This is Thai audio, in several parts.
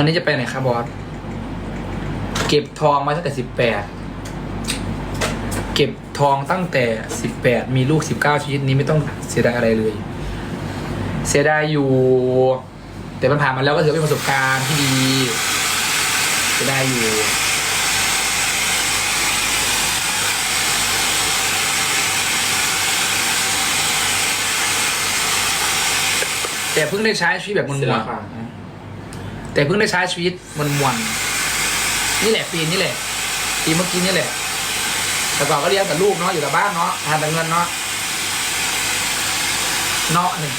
วันนี้จะไปไหนครับบอส เก็บทองมาตั้งแต่สิบแปด เก็บทองตั้งแต่สิบแปดมีลูกสิบเก้าชีวิตนี้ไม่ต้องเสียดายอะไรเลย เสียดายอยู่ แต่มันผ่านมาแล้วก็ถือว่าเป็นประสบการณ์ที่ดี เสียดายอยู่แต่เพิ่งได้ใช้ชีวิตแบบมเสียวนค่ะๆ แต่เพิ่งได้ใช้ชีวิตมวนๆนี่แหละปีนี่แหละปีเมื่อกี้นี่แหละแต่ก่อนก็เลี้ยงกับลูกเนาะอยู่กับบ้านเนาะหาแต่เงินเนาะเนาะหนึ่ง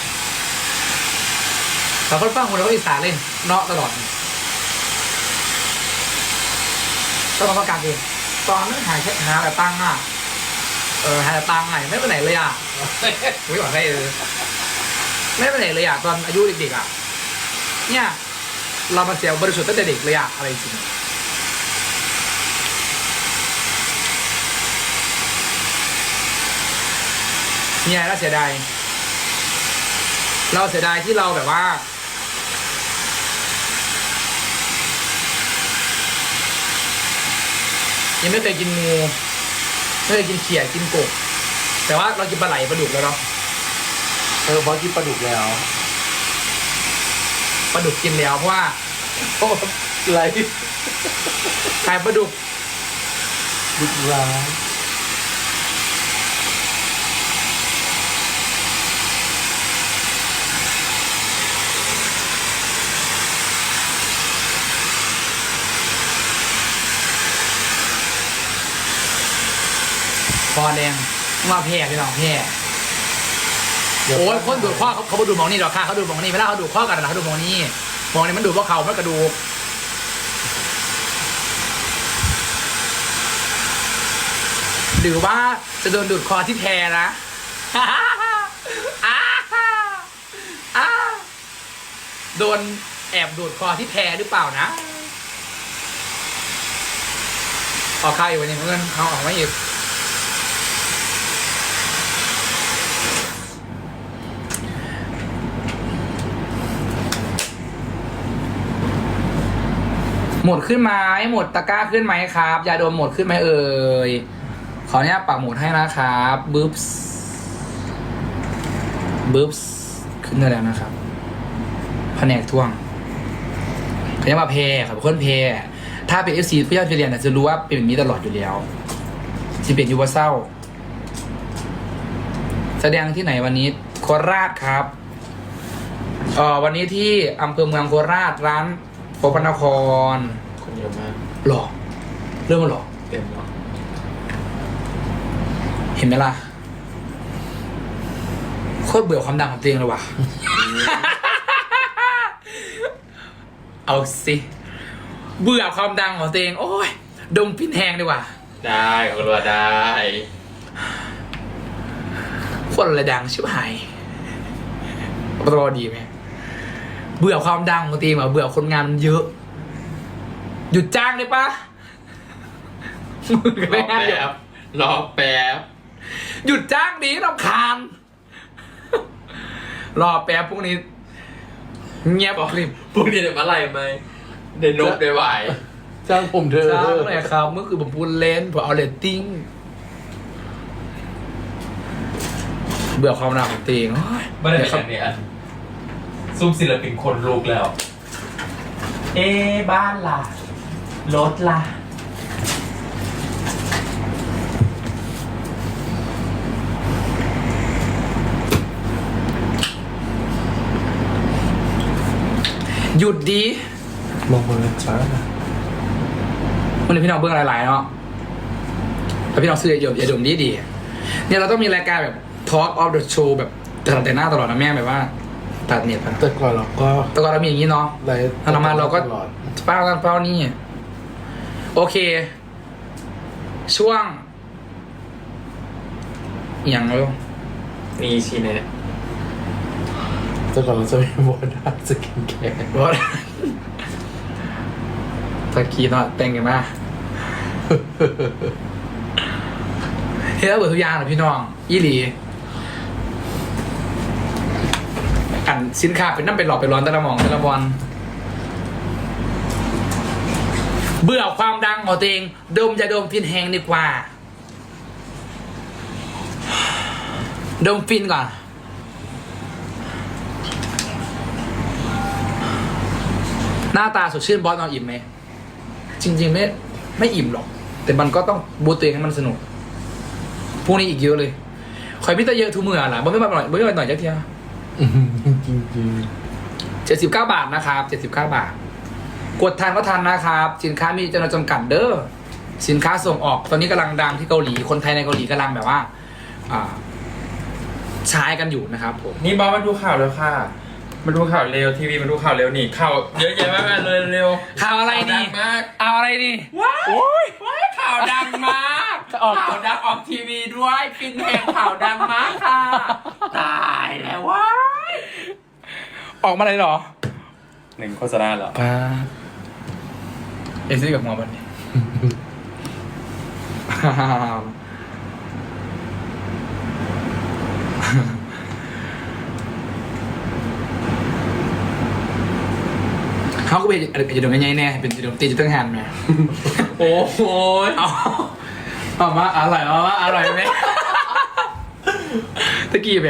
เราคนฟังคนเราก็อีสานเล่นเนาะตลอดต้องมาประกาศเองตอนนั้นหาแค่หาแต่ตังค์อะเออหาแต่ตังค์ไงไม่ไปไหนเลยอะไม่บอกให้เลยไม่ไปไหนเลยอะตอนอายุเด็กๆอะเนี่ย เรามาเสียบริสุทธิ์ตั้งแต่เด็กเลยอะอะไรจริงเนี่ยเราเสียดายเราเสียดายที่เราแบบว่า ยังไม่เคยกินงูไม่เคยกินเขียดกินกบแต่ว่าเรากินปลาไหลปลาดุกแล้วเนาะเออบอกินปลาดุกแล้ว ปลาดุกกินแล้วเพราะว่าโอ้ไรขายปลาดุกดุกร้ายคอแดงมาแพร่พี่น้องแพ ร่โอ้ยคนดูดข้อเขาเขามาดูดหมองนี่หรอกค่ะเขาดูดหมองนี่ไม่ได้เขาดูดข้อกันนะเขาดูดหมองนี่หมองนี่มันดูดเพราะเขาไม่กระดูกหรือว่าจะโดนดูดคอที่แพรนะอ้าอ้าโดนแอบดูดคอที่แพรหรือเปล่านะ ออกค่าอยู่วันนี้เงินเขาออกมาอีก หมดขึ้นไหมหมดตะกร้าขึ้นไหมครับ ยาดมหมดขึ้นไหมเอ่ย ขออนุญาตปักหมุดให้นะครับบึ๊บส์บึ๊บส์ขึ้นได้แล้วนะครับ แผนกท่วงเขาเรียกว่าเพย์ครับคนเพย์ถ้าเป็นเอฟซีผู้ยอดเรียนน่ะจะรู้ว่าเป็นแบบนี้ตลอดอยู่แล้วที่เป็นยูวาเศร้า แสดงที่ไหนวันนี้โคราชครับเออวันนี้ที่อำเภอเมืองโคราชร้าน โอปนครคนเยอะมากหรอเรื่องมันหรอเต็มแล้วเห็นไหมล่ะโคตรเบื่อความดังของตัวเองเลยว่ะ เอาสิ เบื่อความดังของตัวเอง โอ้ย ดมพินแหงดีกว่า ได้คนว่าได้คนอะไรดังชิบหายปตรดีไหม เบื่อความดังของตัวเองว่ะเบื่อคนงานมันเยอะ หยุดจ้างได้ปะมึงก็รไม่องานเยแป๊อะบรอแป๊บหยุดจ้างดีรำคาญ รอแป๊บพวกนี้ เงียบกริบพวกนี้เดี๋ยวมาไล่ไหมเดี๋ยวนกเดี๋ยวไหวจ้างผมเธอะจ้างหน่อยครับเมื่อคือผมพูดเล่นผมเอาเรตติ้ง เบื่อความรักของตัวเองโอ้ยไม่ได้เป็นคอรับย่างนี้อัน ซุ่มศิลปินคนลูกแล้ว เอ๊ะบ้านล่ะ รถล่ะ หยุดดีลงมาเลยจ้าวันนี้พี่น้องเบื้องหลายๆเนาะแล้วพี่น้องซื้ออย่าดมอย่าดมดีดีๆเนี่ยเราต้องมีรายการแบบ Talk of the Show แบบแต่แต่หน้าตลอดนะแม่แบบว่า ตัดเน็ตไปแต่ก่อนเราก็แต่ก่อนเรามีอย่างนี้เนาะไลฟ์ถ้าเรามาเราก็ตลอดเป้านั่นเป้านี่ โอเค ช่วงอหย่างเร็วนี่ชีเนะแต่ก่อนเราจะมีบอด้าสกินแคร์รถตะกี้เนาะแต่งกันมาเฮ้ยเบิดทุกอย่างเลยพี่น้อง อีหลี อัน สินค้าเป็นน้ำเป็นหลอดเป็นร้อนแต่ละหมองแต่ละบอลเบื่อความดังของตัวเองดมจะดมฟินแหงดีกว่า ดมฟินก่อน หน้าตาสดชื่นบอสนอนอิ่มไหม จริง ๆ ไม่ไม่อิ่มหรอก แต่มันก็ต้องบูตตัวเองให้มันสนุกพวกนี้อีกเยอะเลยคอยพิจารเยอะทุกมือล่ะบ่ไม่มาหน่อยบ่ไม่มาหน่อยจักเทีย จริงจริงเจ็ดสิบเก้าบาทนะครับเจ็ดสิบเก้าบาท กดทันก็ทันนะครับ สินค้ามีจำนวนจำกัดเด้อสินค้าส่งออกตอนนี้กำลังดังที่เกาหลีคนไทยในเกาหลีกำลังแบบว่าอ่าใช้กันอยู่นะครับผม นี่บอสมาดูข่าวแล้วค่ะ มาดูข่าวเร็วทีวีมาดูข่าวเร็วนี่ข่าวเยอะแยะมากมายเลยเร็วข่าวอะไรดันี่งมากเอาอะไรนี่ว้ายว้ายข่าวดังมากออก ข่าวดังออกทีวีด้วยฟินแหงข่าวดังมากค่ะ ตายแล้วว้าย ออกมาเลยเหรอหนึ่งโฆษณาเหรอ ป้าเอซี่กับหมอบันนี่เขาก็เป็นอาจจะโดนง่ายๆแน่เป็นจะโดนตีจิตตั้งแฮนด์ไหมโอ้โหเอาเอามาอร่อยเอามาอร่อยไหมตะกี้แหม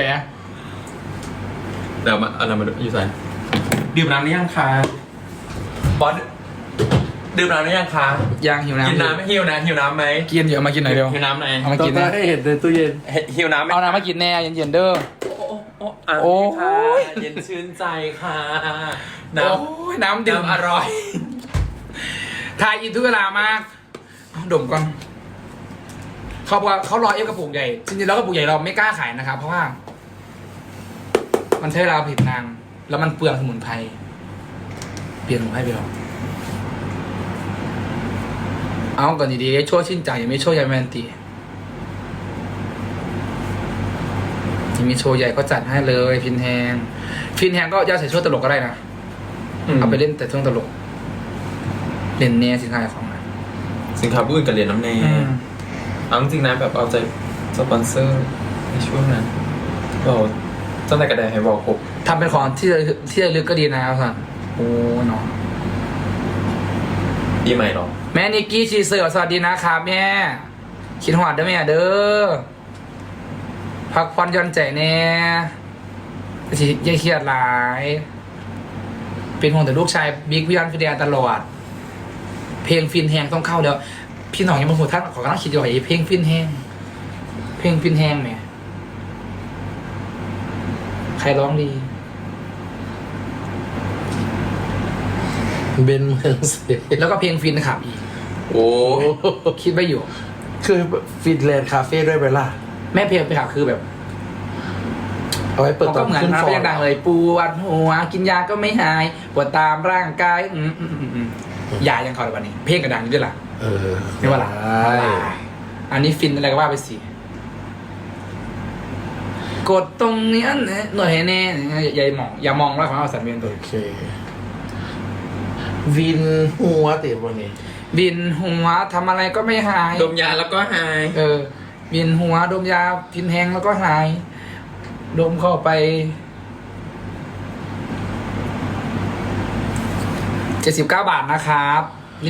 เดี๋ยวมาอะไรมาดูอยู่ไหนดื่มน้ำหรือยังคะบอสดื่มน้ำหรือยังคะย่างหิวน้ำกินน้ำไหม่หิวนะหิวน้ำไหมกินเดี๋ยวมากินหน่อยเร็ว หิวน้ำไหนเอามาตอกินนนั้นะนให้เห็นในตู้เย็นเฮ้ยหิวน้ำไหมเอาน้ำมากินแน่เย็นๆเด้อ โอ้โอ้โอ้อะโอ้นี่ค่ะยเย็นชื่นใจค่ะโอ้น้ำยน้ำดื่มน้ำอร่อย ทายอินทุกเวลามากเอาดมก่อนเขาบอกว่าเขารอเอฟกระปุกใหญ่จริงๆแล้วกระปุกใหญ่เราไม่กล้าขายนะครับ เพราะว่า มันใช้เวลาผลิตนานแล้วมันเปลืองสมุนไพรเปลี่ยนสมุนไพรไปหรอกเอาก่อนดีๆช่วยชื่นใจยังไม่ช่วยยายแมนตีที่มีโชว์ใหญ่ก็จัดให้เลย ฟินแฮงฟินแฮงก็ย่าใส่ช่วงตลกก็ได้นะเอาไปเล่นแต่ช่วงตลก เล่นแน่สินค้าของมันสินค้าผู้อื่นกับเหรียญน้ำเนยอืมเอาจริงๆนะแบบเอาใจสปอนเซอร์ในช่วงนั้นเรา ตั้งแต่กระไดให้บอกครบทำเป็นของที่ระลึกที่ระลึกก็ดีนะครับสันโอ้เนาะปีใหม่เหรอแม่นิกกี้ชีเสือสวัสดีนะครับแม่คิดหอดเด้อแม่เด้อพักผ่อนหย่อนใจแน่สิอย่าเครียดหลาย เป็นห่วงแต่ลูกชายบิ๊กวิวันฟิเดียตลอด เพลงฟินแฮงต้องเข้าเดี๋ยวพี่หน่องยังมาหัวท่านขอกำลังคิดอยู่ว่าไอ้เพลงฟินแฮงเพลงฟินแฮงเนี่ย ใครร้องดีเบนเมืองเสแล้วก็เพลงฟินขับอีกโอ้คิดไว้อยู่ คือฟินแลนด์คาเฟ่ด้วยไหมล่ะแม่เพลงไปขับคือแบบเอาไว้เปิดเขาตอก็นเหมือนขึ้นนะฟอเพลร์งดังเลยปวดหัวกินยาก็ไม่หาย ปวดตามร่างกายอืมอืมอืมอืมยายังเขาเลยวันนี้ เพลงก็ดังอยู่ด้วยล่ะ เออไม่ว่าล่ะ ได้อันนี้ฟินอะไรก็ว่าไปสิ กดตรงเนี้ยนะหน่อยให้แน่อย่าอย่ามองอย่ามองว่าของเราสันเวียนตัว โอเค วินหัวติดวันนี้ บินหัวทำอะไรก็ไม่หาย ดมยาแล้วก็หาย เออ บินหัวดมยาพินแห้งแล้วก็หาย ดมเข้าไปเจ็ดสิบเก้าบาทนะครับ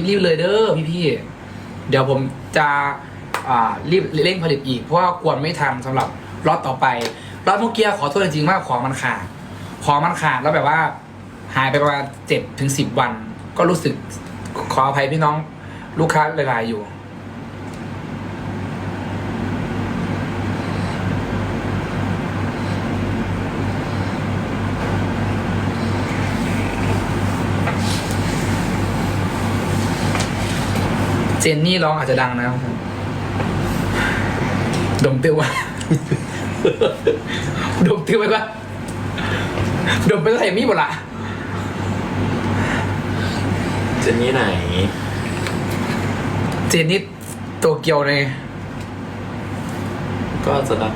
รีบๆเลยเด้อพี่ๆเดี๋ยวผมจะ อ่ารีบเร่งผลิตอีก เพราะว่ากวนไม่ทันสำหรับรอตต่อไป รอตเมื่อกี้ขอโทษจริงๆว่าของมันขาด ของมันขาดแล้วแบบว่า หายไปประมาณเจ็ดถึงสิบวัน ก็รู้สึกขออภัยพี่น้องลูกค้าหลายๆอยู่ เจนนี่ร้องอาจจะดังนะครับดมเตี้ยวะ ดมเตี้ยวไว้ปะดมไปใส่มีดหมดละเจนนี่ไหน เจนนี่โตเกียวเลยก็จะรับ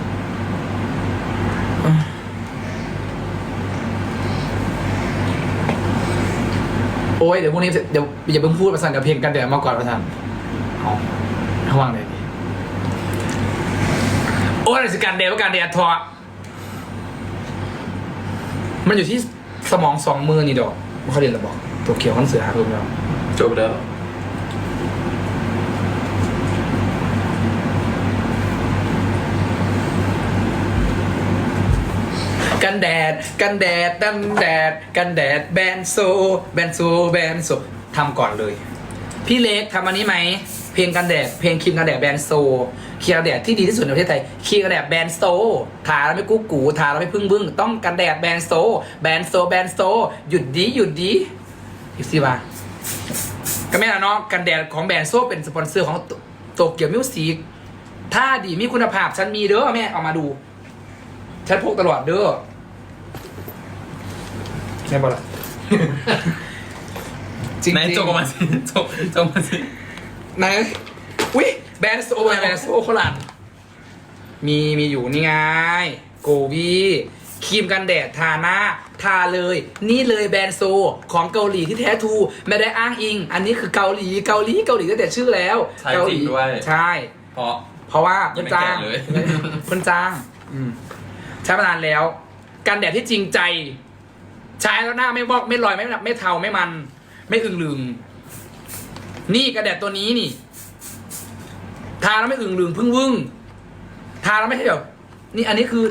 โอ้ยเดี๋ยวพรุ่งนี้เดี๋ยวอย่าเพิ่งพูดประสานเดี๋ยวเพลงกันเดี๋ยวมาก่อนประสานเอาระวังเลยดิ โอ้ราชการเดวกันเดียทอมันอยู่ที่สมองสองมือนี่ดอกเขาเรียนระบอกตัวเขียวขันเสือหาคุณแล้วจบแล้ว กันแดด กันแดดตั้มแดด กันแดด แบนโซ แบนโซ แบนโซทำก่อนเลย พี่เล็กทำอันนี้ไหม เพลงกันแดด เพลงครีมกันแดดแบนโซ ครีมกันแดดที่ดีที่สุดในประเทศไทยครีมกันแดดแบรนด์โซทาแล้วไม่กุ๊กกูทาแล้วไม่พึ่งบึ้งต้องกันแดดแบรนด์โซแบรนด์โซแบรนด์โซหยุดดีหยุดดีอีกสิว่าก็ไม่ละเนาะกันแดดของแบรนด์โซเป็นสปอนเซอร์ของโตเกียวมิวสิกถ้าดีมีคุณภาพฉันมีเด้อแม่เอามาดูฉันพกตลอดเด้อใช่ปะล่ะจริงไหนๆจกออกมาสิจกจกมาสิไหนอุ้ย แบรนด์โซแบรนด์โซโคลันมีมีอยู่นี่ไง โกวีครีมกันแดดทาหน้า ทาเลย นี่เลยแบรนด์โซ ของเกาหลีที่แท้ทรูไม่ได้อ้างอิง อันนี้คือเกาหลีเกาหลีเกาหลีตั้งแต่ชื่อแล้วใช่เกาหจริลีงด้วย ใช่ เพราะ เพราะว่ายัเพิ่งนไม่จ้างแกะเลย เพิ่นจ้างอืมใช้มานานแล้ว กันแดดที่จริงใจ ใช้แล้วหน้าไม่วอกไม่ลอยไม่ไม่เทาไม่มัน ไม่อึงลึง นี่กระแดดตัวนี้นี่ ทาแล้วไม่อึ่งลึงพึ่งวึ่งทาแล้วไม่ใช่แบบนี่อันนี้คือ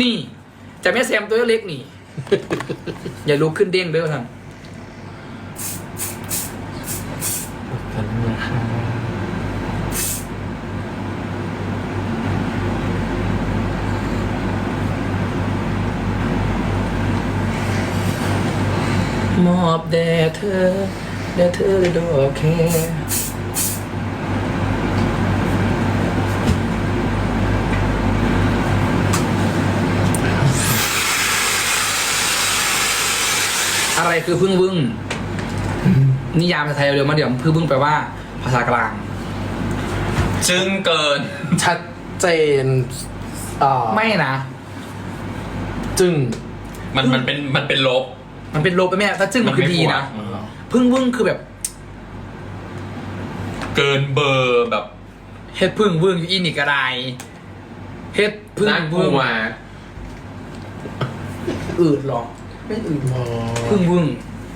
นี่จะไม่แซมตัวเล็กนี่ อย่าลุกขึ้นเด้งเด้อท่านมอบแด่เธอแด่เธอได้ดอกแค อะไรคือพึ่งวึ่งนิยามภาษาไทยเร็วมาเดี๋ยวพึ่งวึ่งแปลว่าภาษากลาง จึงเกิน ชัดเจนอ่าไม่นะ จึง มันมันเป็นมันเป็นลบมันเป็นโลไปแม่ถ้าจึ้งมันคือดีนะอืมพึ่งวึ่งคือแบบเกินเบอร์แบบเฮ็ดพึ่งวึ่งอยู่อีนี่กระไดเฮ็ดพึ่งน่ากวึ่ลังวอืดหรอ ไม่อืดอ๋อพึ่งวึ่ง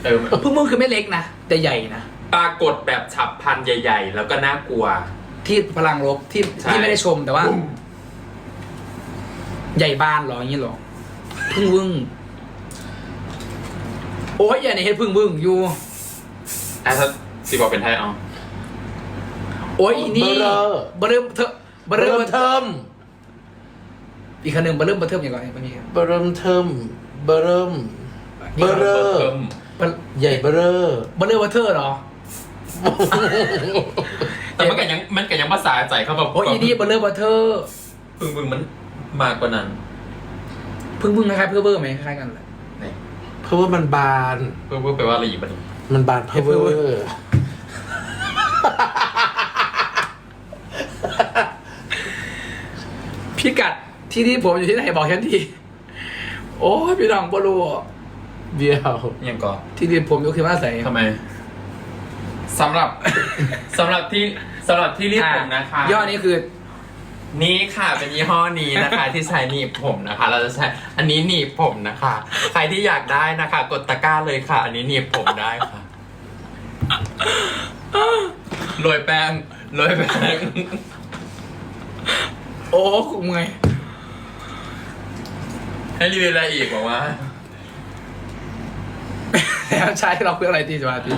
เออพึ่งวึ่งคือไม่เล็กนะแต่ใหญ่นะปรากฏแบบฉับพลันใหญ่ ๆ แล้วก็น่ากลัว ที่พลังลบที่ใช่ ที่ไม่ได้ชมแต่ว่า ใหญ่บ้านเหรออย่างนี้เหรอพึ่งวึ่งโอ้ยอย่าในเฮ็ดพึ่งวึ่งอยู่ อะถ้าสิบอกเป็นไทยเอาโอ้ยอีนี่เบอร์เริ่มเถอะเบอร์เริ่เริ่มมเทิมอีกคันหนึ่งเบอร์เริ่มเบอร์เทิมอย่างไรเมื่อกี้เริ่มเทิมเบอร์เริ่ม เบอร์เริ่มเบอร์ใหญ่เบอร์เริ่มเบอร์เริ่มเบอร์เทอร์เหรอแต่มันก็ยังมันก็ยังภาษาใจเขาแบบโอ้ยอีนี่เบอร์เริ่มเบอร์เทอร์พึงพึงมันมากกว่านั้นพึ่งพึ่งคล้ายๆเพื่อเบอร์ไหมคล้ายๆกันเลยนี่เพราะว่ามันบาน เพื่อเพื่อแปลว่าอะไรอีกบ้างมันบานเพเวอร์พิกัดที่ที่ผมอยู่ที่ไหนบอกฉันที โอ้ยพี่น้องบรู เดียวยังก่อนที่ที่ผมอยู่คือว่าใส่ทำไมสำหรับ สำหรับที่สำหรับที่รีดผมนะคะย่อนี้คือ นี่ค่ะเป็นยี่ห้อนี้นะคะ ที่ใช้หนีบผมนะคะ เราจะใช้อันนี้หนีบผมนะคะ ใครที่อยากได้นะคะ กดตะกร้าเลยค่ะ อันนี้หนีบผมได้ค่ะโรยแป้งโรยแป้งโอ้คุมไงให้รีวิวอะไรอีกบอกว่า แล้วใช้เราเพื่ออะไรตีสมาธิ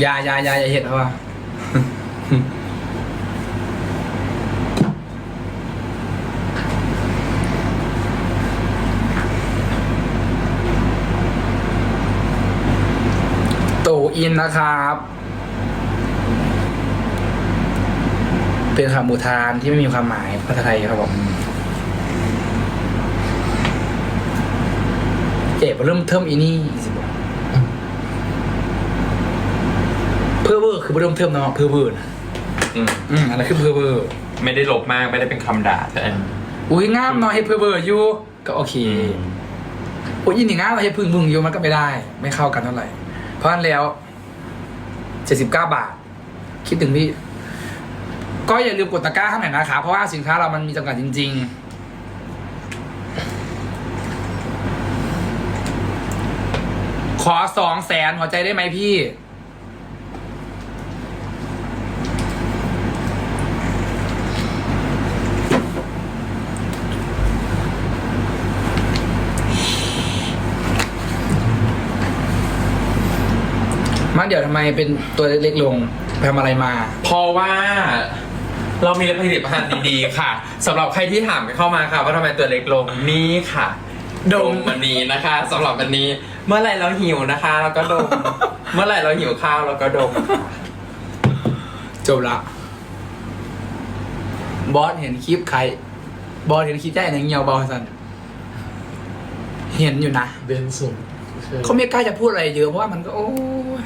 อยาอยาอยาอย่าเห็นเขาว่าโตอินนะครับ เป็นคำอุทานที่ไม่มีความหมายภาษาไทยครับผมเจ็บเริ่มเทิมอีนี่สิบอกเพื่อเวอร์คือเริ่มเทิมเนาะเพื่อเวอร์นะอืมอืมอันนั้นคือเพื่อเวอร์ไม่ได้ลบมากไม่ได้เป็นคำด่าแต่อันอุ้ยงามเนาะเฮ็ดเพื่อเวอร์อยู่ก็โอเคโอ้ยยินดีงามเราเฮ็ดพึ่งพึ่งอยู่มันก็ไม่ได้ ไม่เข้ากันเท่าไหร่เพราะฉะนั้นแล้วเจ็ดสิบเก้าบาท คิดถึงพี่ ก็อย่าลืมกดตะกร้าให้หน่อยนะครับเพราะว่าสินค้าเรามันมีจำกัดจริง ๆขอสองแสนหัวใจได้ไหมพี่มาเดี๋ยวทำไมเป็นตัวเล็กๆลงทำอะไรมา เพราะว่า เรามีผลิตภัณฑ์ดีๆค่ะสำหรับใครที่ถามเข้ามาค่ะ ว่าทำไมตัวเล็กลงนี่ค่ะ ดมวันนี้นะคะสำหรับวันนี้ เมื่อไหร่เราหิวนะคะเราก็ดม เมื่อไหร่เราหิวข้าวเราก็ดมจบละบอสเห็นคลิปใคร บอสเห็นคลิปได้ในเงียวบอสสันเห็นอยู่นะ เบนสุดเขาไม่กล้าจะพูดอะไรเยอะเพราะว่ามันก็โอ้ย